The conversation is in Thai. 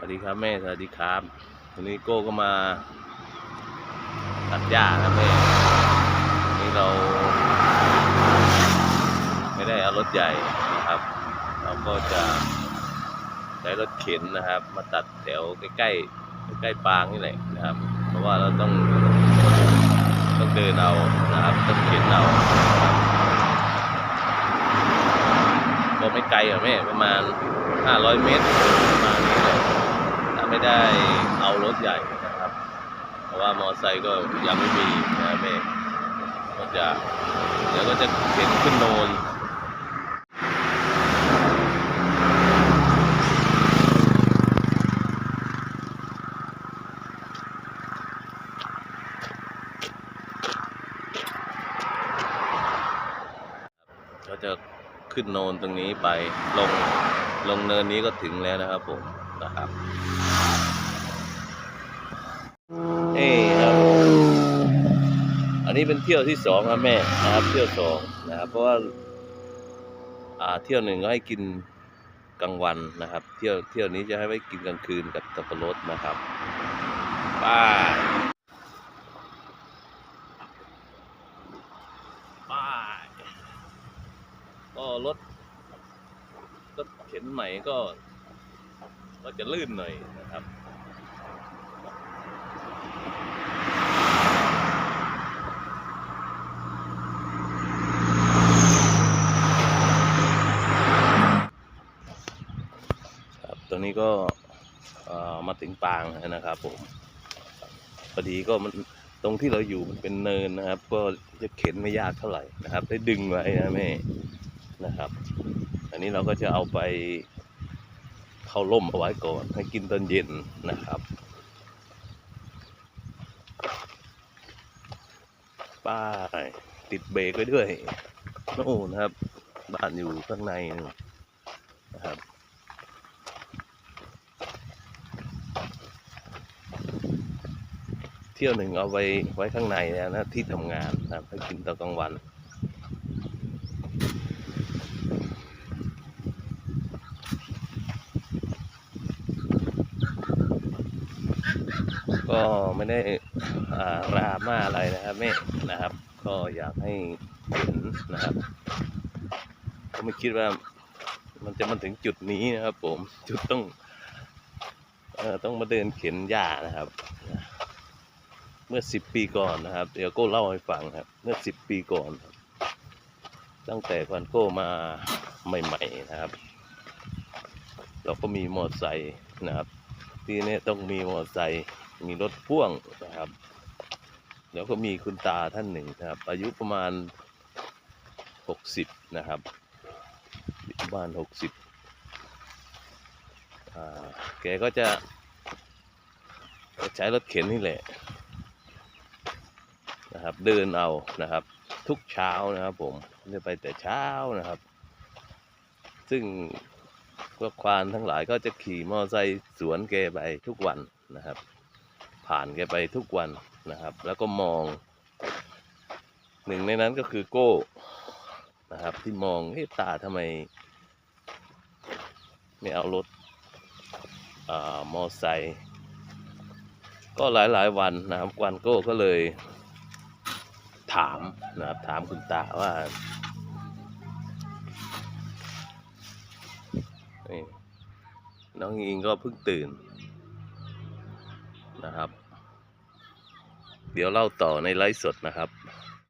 วัสดีครับแม่สวัสดีครับวันนี้โก้ก็มาตัดหญ้าครับแม่วันนี้เรา ไม่ได้เอารถใหญ่นะครับ เราก็จะใช้รถเข็นนะครับ มาตัดแถวใกล้ๆใกล้ปางนี่แหละนะครับ เพราะว่าเราต้องต้องเดินเอานะครับต้องเข็นเอาก็ไม่ไกลหรอแม่ประมาณ 500 เมตรประมาณนี้เลยถ้า ได้เอารถใหญ่นะครับ เพราะว่ามอไซค์ก็ยังไม่มีนะแม่ก็จะเดี๋ยวก็จะเข็นขึ้นโนนก็จะขึ้นโนนตรงนี้ไปลงลงเนินนี้ก็ถึงแล้วนะครับผมนะครับนี่ครับอั นี้เป็นเที่ยวที่สองครับแม่นะครับ เที่ยวสองนะครับเพราะว่าอ่าเที่ยวหนึ่งก็ให้กินกลางวันนะครับ เที่ยวเที่ยวนี้จะให้ไว้กินกลางคืนกับสับปะรดนะครับป้าป้ายก็รถรถเข็นใหม่ก็ ก็จะลื่นหน่อย นะครับครับตรงนี้ก็มาถึงปางนะครับผมพอดีก็มันตรงที่เราอยู่มันเป็นเนินนะครับ ก็จะเข็นไม่ยากเท่าไหร่นะครับ ได้ดึงไว้นะแม่นะครับ อันนี้เราก็จะเอาไปเข้าร่มเอาไว้ก่อน ให้กินตอนเย็นนะครับป้ายติดเบรกไว้ด้วยโน่นนะครับ บ้านอยู่ข้างในนะครับ เที่ยวหนึ่งเอาไว้ไว้ข้างในนะนะที่ทำงานนะให้กินตอนกลางวันก็ไม่ได้รามาอะไรนะครับแม่นะครับ ก็อยากให้เห็นนะครับก็ไม่คิดว่ามันจะมาถึงจุดนี้นะครับ ผมจุดต้องเอ่อต้องมาเดินเข็นหญ้านะครับ เมื่อสิบปีก่อนนะครับ เดี๋ยวโก้เล่าให้ฟังครับ เมื่อสิบปีก่อนตั้งแต่ก่อนโก้มาใหม่ๆนะครับ เราก็มีมอเตอร์ไซค์นะครับ ที่นี่ต้องมีมอเตอร์ไซค์มีรถพ่วงนะครับ แล้วก็มีคุณตาท่านหนึ่งนะครับ อายุประมาณหกสิบนะครับประมาณหกสิบแกก็จะใช้รถเข็นนี่แหละ นะครับ เดินเอานะครับ ทุกเช้านะครับ ผมจะไปแต่เช้านะครับ ซึ่งพวกควานทั้งหลายก็จะขี่มอไซค์สวนแกไปทุกวันนะครับ ผ่านแกไปทุกวันนะครับ แล้วก็มองหนึ่งในนั้นก็คือโก้นะครับ ที่มองเฮ้ตาทำไม ไม่เอารถอมอไซค์ก็หลายหลายๆวันนะครับกวนโก้ก็เลย ถามนะครับถามคุณตาว่าน้องอิงก็เพิ่งตื่นนะครับ เดี๋ยวเล่าต่อในไลฟ์สดนะครับ